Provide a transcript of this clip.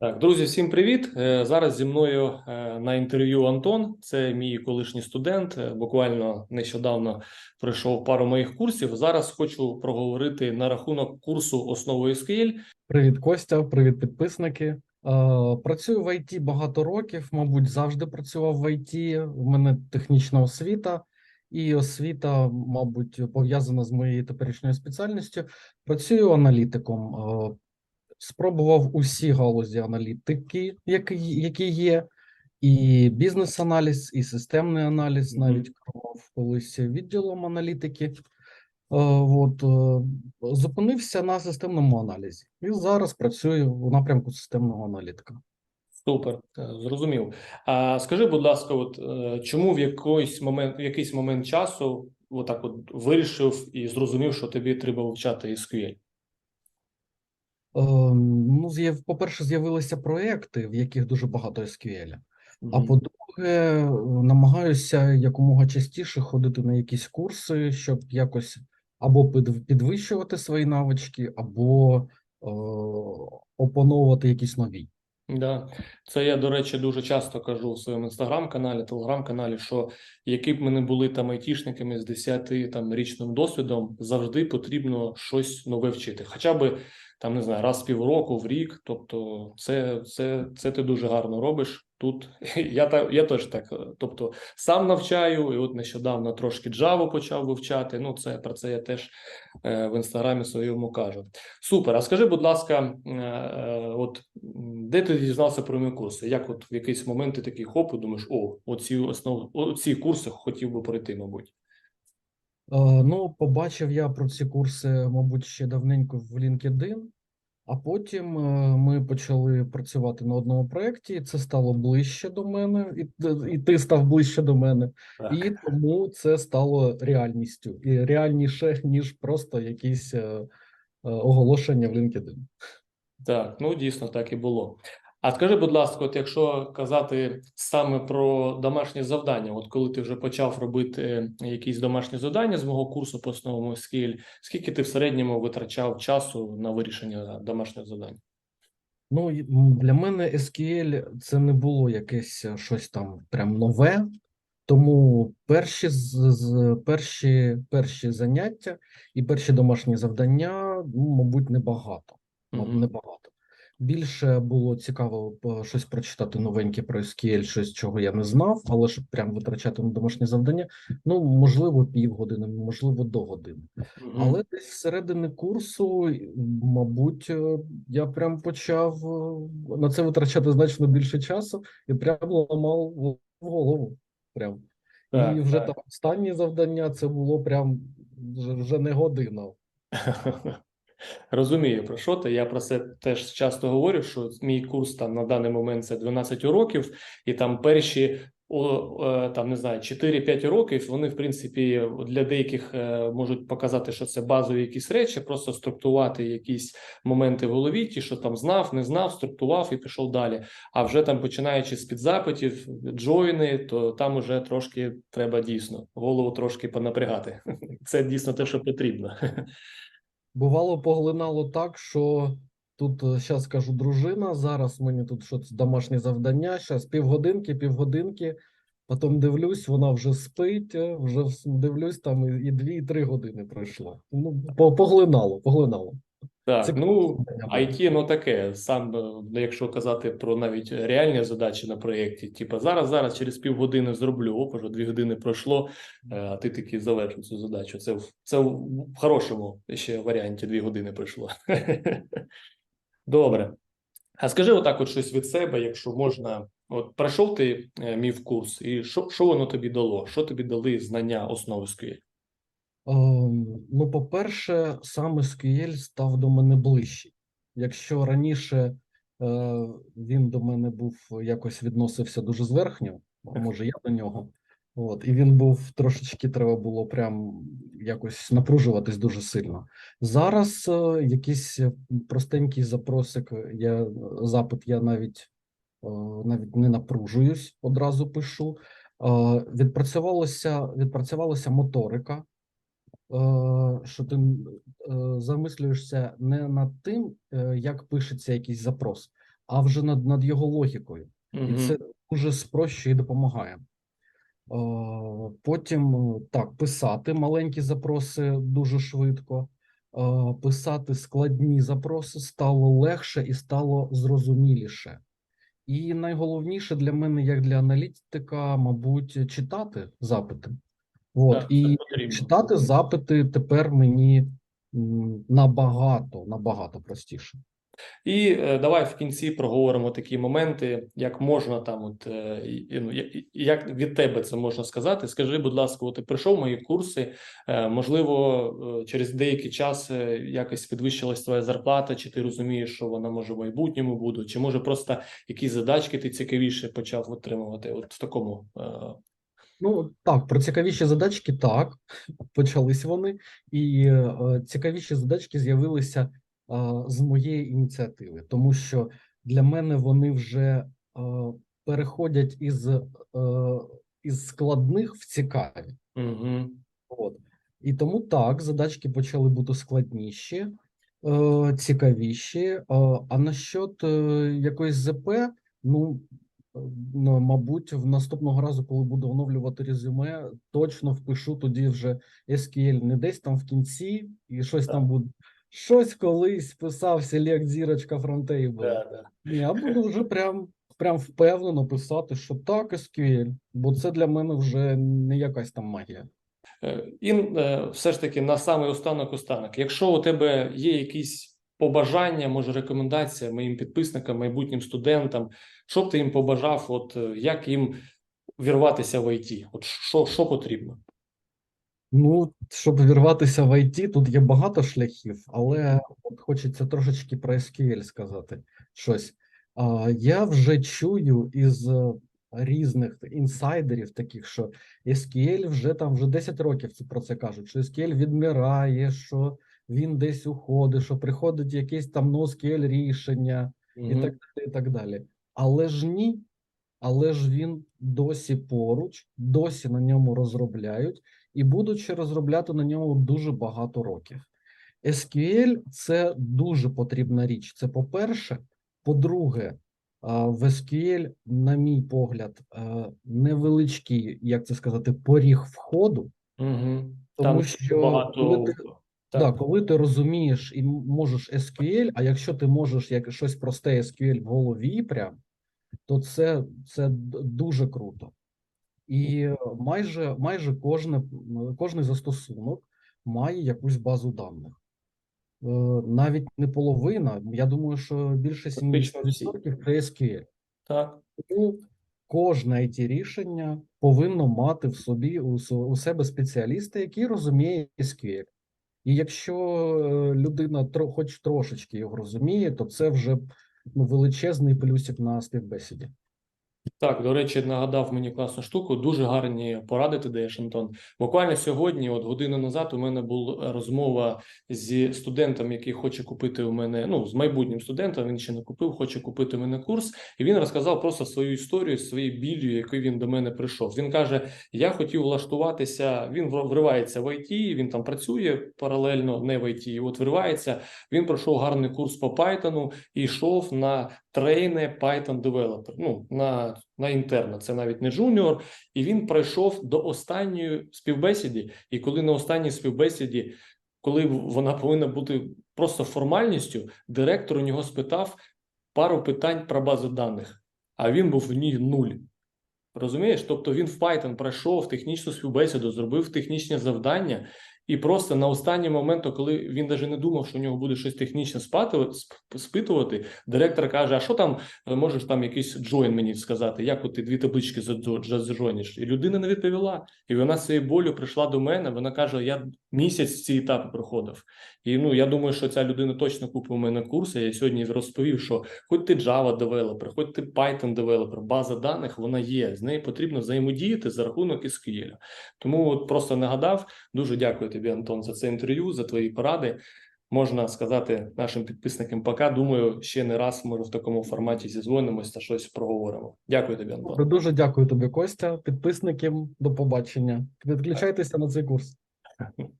Так, друзі, всім привіт. Е, Зараз зі мною е, на інтерв'ю Антон. Це мій колишній студент. Е, Буквально нещодавно пройшов пару моїх курсів. Зараз хочу проговорити на рахунок курсу основи SQL. Привіт, Костя, привіт, підписники. Працюю в ІТ багато років, мабуть, завжди працював в ІТ. У мене технічна освіта, і освіта, мабуть, пов'язана з моєю теперішньою спеціальністю. Працюю аналітиком. Спробував усі галузі аналітики, які, які є, і бізнес-аналіз, і системний аналіз, навіть керував колись відділом аналітики. Е, От е, зупинився на системному аналізі і зараз працюю у напрямку системного аналітика. Супер, е, зрозумів. А скажи, будь ласка, от чому в якийсь момент, в якийсь момент часу отак от вирішив і зрозумів, що тобі треба вивчати SQL? Е, Ну, з'яв- по-перше, з'явилися проекти, в яких дуже багато SQL. А по-друге, намагаюся якомога частіше ходити на якісь курси, щоб якось або підвищувати свої навички, або е, опановувати якісь нові. Да, це я, до речі, дуже часто кажу в своєму інстаграм-каналі, телеграм-каналі, що які б ми не були там айтішниками з 10 там річним досвідом, завжди потрібно щось нове вчити. Хоча би там не знаю, раз в півроку, в рік. Тобто, це, це, це ти дуже гарно робиш. Тут я так я теж так. е, Тобто сам навчаю, і от нещодавно трошки Java почав вивчати. Ну, це про це я теж е, в інстаграмі своєму кажу. Супер. А скажи, будь ласка, е, от де ти дізнався про мої курси? Як от в якийсь момент ти такий хоп, і думаєш, о, оці основ, оці курси хотів би пройти, мабуть. Е, Ну, побачив я про ці курси, мабуть, ще давненько в LinkedIn, а потім е, ми почали працювати на одному проєкті, і це стало ближче до мене, і, і ти став ближче до мене. Так. І тому це стало реальністю, і реальніше, ніж просто якісь е, е, оголошення в LinkedIn. Так, ну дійсно так і було. А скажи, будь ласка, от якщо казати саме про домашні завдання, от коли ти вже почав робити е, якісь домашні завдання з мого курсу по основному SQL, скільки ти в середньому витрачав часу на вирішення домашніх завдань? Ну, для мене SQL це не було якесь е, щось там прям нове, тому перші, з, перші, перші заняття і перші домашні завдання, ну, мабуть, небагато. Мабуть, Мгм. небагато. Більше було цікаво е, щось прочитати новеньке про SQL, щось, чого я не знав, але щоб прям витрачати на домашні завдання, ну, можливо, півгодини, можливо, до години. Але десь всередини курсу, мабуть, е, я прям почав е, на це витрачати значно більше часу і прям ламав голову. Прям. Так, І вже так. там останнє завдання це було прям вже не година. Розумію, про що ти. Я про це теж часто говорю, що мій курс там на даний момент це 12 уроків, і там перші е, там не знаю 4-5 уроків. Вони в принципі для деяких е, можуть показати, що це базові якісь речі, просто структувати якісь моменти в голові, ті, що там знав, не знав, структував і пішов далі. А вже там починаючи з підзапитів, джойни, то там уже трошки треба дійсно голову трошки понапрягати. Це дійсно те, що потрібно. Бувало, поглинало так, що тут зараз кажу дружина, зараз мені тут щось домашнє завдання, зараз півгодинки, півгодинки. Потім дивлюсь, вона вже спить, е, вже дивлюсь, там і дві, і три години пройшло. Ну, поглинало, поглинало. Так, Це ну. IT, ну таке. Сам, е, якщо казати про навіть реальні задачі на проєкті, типу зараз, зараз через півгодини зроблю, оп, вже дві години пройшло, е, а ти таки завершив цю задачу. Це це в в хорошому ще варіанті дві години пройшло. Добре. А скажи отак, от щось від себе, якщо можна. От пройшов ти е, мій курс, і що, що воно тобі дало? Що тобі дали знання основи SQL? Ем, Ну, по-перше, сам SQL став до мене ближчий. Якщо раніше е, він до мене був якось відносився дуже зверхньо, а може я до нього. От, і він був трошечки треба було прям якось напружуватись дуже сильно. Зараз е, якийсь простенький запросик, я запит, я навіть, е, навіть не напружуюсь, одразу пишу. Е, відпрацьовувалася, відпрацювалася моторика е, що ти е, замислюєшся не над тим, е, як пишеться якийсь запрос, а вже над, над його логікою. І це дуже спрощує і допомагає. Е, Потім е, так, писати маленькі запроси дуже швидко. Е, Писати складні запроси стало легше і стало зрозуміліше. І найголовніше для мене, як для аналітика, мабуть, читати запити. От, Так, і читати запити тепер мені набагато, набагато простіше. І е, давай в кінці проговоримо такі моменти, як можна там, от е, ну, як від тебе це можна сказати. Скажи, будь ласка, от ти прийшов мої курси, е, можливо, через деякий час якось підвищилась твоя зарплата, чи ти розумієш, що вона може в майбутньому буде, чи може просто якісь задачки ти цікавіше почав отримувати? От в такому Ну так, про цікавіші задачки так, почались вони, і е, цікавіші задачки з'явилися е, з моєї ініціативи, тому що для мене вони вже е, переходять із, е, із складних в цікаві. угу. От. І тому так, задачки почали бути складніші, е, цікавіші. Е, а насчет е, якоїсь ЗП, ну, мабуть, в наступного разу, коли буду оновлювати резюме, точно впишу тоді вже SQL не десь там в кінці, і щось там буде. Щось колись писав Select зірочка фронтейбл. да, да. Я буду вже прям, прям впевнено писати, що так, SQL, бо це для мене вже не якась там магія. Е, І е, все ж таки на самий останок останок. Якщо у тебе є якісь побажання, може рекомендація моїм підписникам, майбутнім студентам, що б ти їм побажав, от е, як їм вірватися в ІТ? От що, що потрібно? Ну, щоб вірватися в IT, тут є багато шляхів, але от хочеться трошечки про SQL сказати щось. Я вже чую із е, різних інсайдерів, таких, що SQL вже там вже 10 років про це кажуть, що SQL відмирає, що він десь уходить, що приходить якесь там NoSQL рішення і так далі, і так далі. Але ж ні, але ж він досі поруч, досі на ньому розробляють і будуть ще розробляти на ньому дуже багато років. SQL – це дуже потрібна річ. Це по-перше. По-друге, в SQL, на мій погляд, невеличкий, як це сказати, поріг входу, Мгм. тому Там що багато коли ти, так. да, коли ти розумієш і можеш SQL, а якщо ти можеш як щось просте SQL в голові, прям, то це, це дуже круто. І майже, майже кожне, кожний застосунок має якусь базу даних. Е, Навіть не половина, я думаю, що більше Практично всі. 70% це SQL. так. Тому кожне it рішення повинно мати в собі у, у себе спеціаліста, який розуміє SQL. І якщо е, людина тро, хоч трошечки його розуміє, то це вже ну, величезний плюсик на співбесіді. Так, до речі, нагадав мені класну штуку. Дуже гарні поради ти даєш, Антон. Буквально сьогодні, от годину назад, у мене була розмова зі студентом, який хоче купити у мене, ну, з майбутнім студентом. Він ще не купив, хоче купити у мене курс, і він розказав просто свою історію, своєю біллю, якою він до мене прийшов. Він каже: Я хотів влаштуватися. Він вривається в ІТ, він там працює паралельно, не в ІТ. І от вривається. Він пройшов гарний курс по Python і йшов на трейне Python Developer, ну на, на інтерна, це навіть не джуніор, і він пройшов до останньої співбесіді. І коли на останній співбесіді, коли вона повинна бути просто формальністю, директор у нього спитав пару питань про базу даних, а він був в ній нуль. Розумієш? Тобто він в Python пройшов технічну співбесіду, зробив технічне завдання, і просто на останній момент, коли він навіть не думав, що у нього буде щось технічне спитувати, директор каже: А що там е, можеш там якийсь джойн мені сказати? Як от ти дві таблички задзо- І людина не відповіла. І вона з цією болю прийшла до мене. Вона каже: Я місяць ці етапи проходив. І ну я думаю, що ця людина точно купить у мене курси. Я сьогодні розповів, що хоч ти Java девелопер, хоч ти Python девелопер, база даних вона є. З нею потрібно взаємодіяти за рахунок SQL. Тому от просто нагадав. Дуже дякую тобі, Антон, за це інтерв'ю, за твої поради. Можна сказати нашим підписникам пока. Думаю, ще не раз може в такому форматі зізвонимось та щось проговоримо. Дякую тобі, Антон. Дуже дякую тобі, Костя. Підписникам до побачення. Відключайтеся на цей курс.